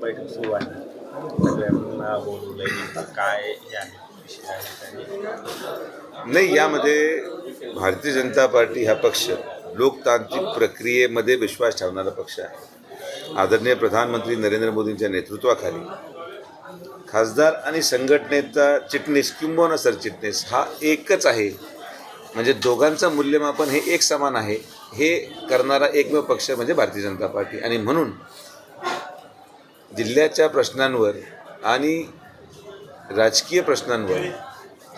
बैठक सुरू आहे. सगळ्यांना बोलवलंय नेमकं काय हे आहे विषय आहे आणि नाही यामध्ये भारतीय जनता पार्टी हा पक्ष लोकतांत्रिक प्रक्रियेमध्ये विश्वास ठेवणारा पक्ष आहे. आदरणीय प्रधानमंत्री नरेंद्र मोदींच्या नेतृत्वाखाली खासदार आणि संघटनेचा चिटणीस किंबोना सरचिटणीस हा एकच आहे. म्हणजे दोघांचं मूल्यमापन हे एक समान आहे. हे करणारा एकमेव पक्ष म्हणजे भारतीय जनता पार्टी. आणि म्हणून जिल्ह्याच्या प्रश्नांवर आणि राजकीय प्रश्नांवर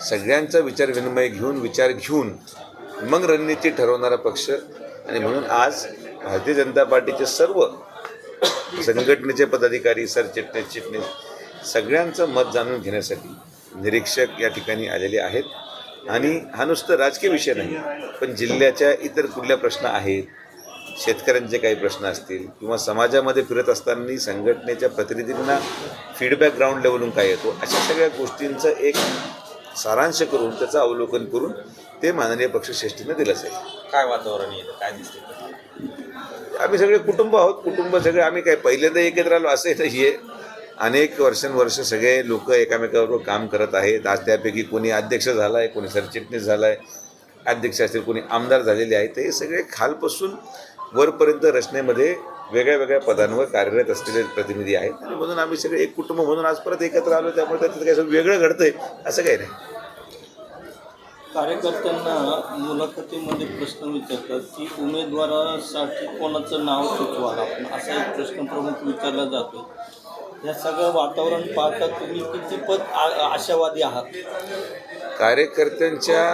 सगळ्यांचा विचारविनिमय घेऊन विचार घेऊन मग रणनीती ठरवणारा पक्ष. आणि म्हणून आज भारतीय जनता पार्टीचे सर्व संघटनेचे पदाधिकारी सरचिटणीस चिटणीस सगळ्यांचं मत जाणून घेण्यासाठी निरीक्षक या ठिकाणी आलेले आहेत. आणि हा नुसतं राजकीय विषय नाही पण जिल्ह्याच्या इतर कुठल्या प्रश्न आहेत शेतकऱ्यांचे काही प्रश्न असतील किंवा समाजामध्ये फिरत असताना संघटनेच्या प्रतिनिधींना फीडबॅक ग्राउंड लेवलून काय येतो अशा सगळ्या गोष्टींचं एक सारांश करून त्याचं अवलोकन करून ते माननीय पक्षश्रेष्ठीनं दिलं असेल काय वातावरण येतं काय दिसतं आम्ही सगळे कुटुंब आहोत. कुटुंब सगळे आम्ही काय पहिल्यांदा एकत्र आलो असं नाही आहे अनेक वर्षानुवर्ष सगळे लोक एकामेकाबरोबर काम करत आहेत. आज त्यापैकी कोणी अध्यक्ष झाला आहे कोणी सरचिटणीस झाला आहे अध्यक्ष असतील कोणी आमदार झालेले आहेत. हे सगळे खालपासून वरपर्यंत रचनेमध्ये वेगळ्या वेगळ्या पदांवर कार्यरत असलेले प्रतिनिधी आहेत. आणि म्हणून आम्ही सगळे एक कुटुंब म्हणून आज परत एकत्र आलो त्यामुळे त्याचं काही असं वेगळं घडतंय असं काही नाही. कार्यकर्त्यांना मुलाखतीमध्ये प्रश्न विचारतात की उमेदवारासाठी कोणाचं नाव सुचवाल आपण असा एक प्रश्न प्रमुख विचारला जातो. या सगळं वातावरण पाहता तुम्ही कितीपत आशावादी आहात? कार्यकर्त्यांच्या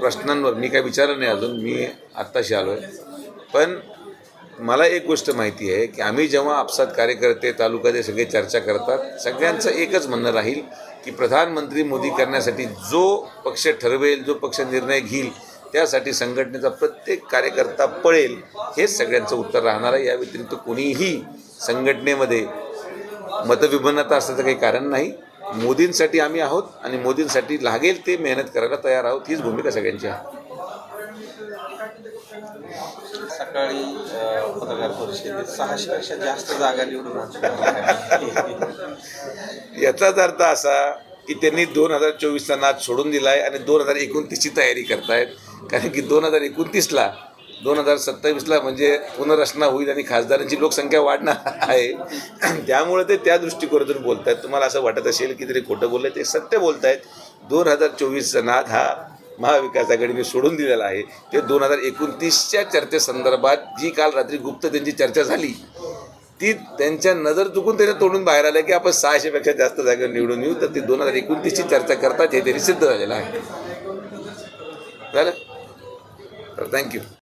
प्रश्नांवर मी काय विचारलं नाही अजून. मी आत्ताशी आलो आहे पण मला एक गोष्ट माहिती आहे की आम्ही जेव्हा आपसात कार्यकर्ते तालुक्याचे सगळे चर्चा करतात सगळ्यांचं एकच म्हणणं राहील की प्रधानमंत्री मोदी करण्यासाठी जो पक्ष ठरवेल जो पक्ष निर्णय घेईल त्यासाठी संघटनेचा प्रत्येक कार्यकर्ता पळेल हेच सगळ्यांचं उत्तर राहणार आहे. या व्यतिरिक्त कोणीही संघटनेमध्ये मतविभिन्नता असल्याचं काही कारण नाही. मोदींसाठी आम्ही आहोत आणि मोदींसाठी लागेल ते मेहनत करायला तयार आहोत हीच भूमिका सगळ्यांची आहे. सकाळी पत्रकार परिषदेत सहाशेपेक्षा जास्त जागा निवडून याचाच अर्थ असा की त्यांनी दोन हजार चोवीसचा नाद सोडून दिला आहे आणि दोन हजार एकोणतीसची तयारी करतायत. कारण की दोन हजार एकोणतीसला दोन हजार सत्तावीसला म्हणजे पुनर्रचना होईल आणि खासदारांची लोकसंख्या वाढणार आहे. त्यामुळे ते त्या दृष्टिकोनातून बोलत आहेत तुम्हाला असं वाटत असेल की तरी खोटं बोललं ते सत्य बोलत आहेत दोन हजार चोवीसचा नाद हा महाविकास आघाडीने सोडून दिलेला आहे. ते दोन हजार एकोणतीसच्या चर्चेसंदर्भात जी काल रात्री गुप्त त्यांची चर्चा झाली ती त्यांच्या नजर चुकून त्याने तोडून बाहेर आलं की आपण सहाशेपेक्षा जास्त जागा निवडून येऊ. तर ती दोन हजार एकोणतीसची चर्चा करतात हे त्यांनी सिद्ध झालेलं आहे. झालं? तर थँक्यू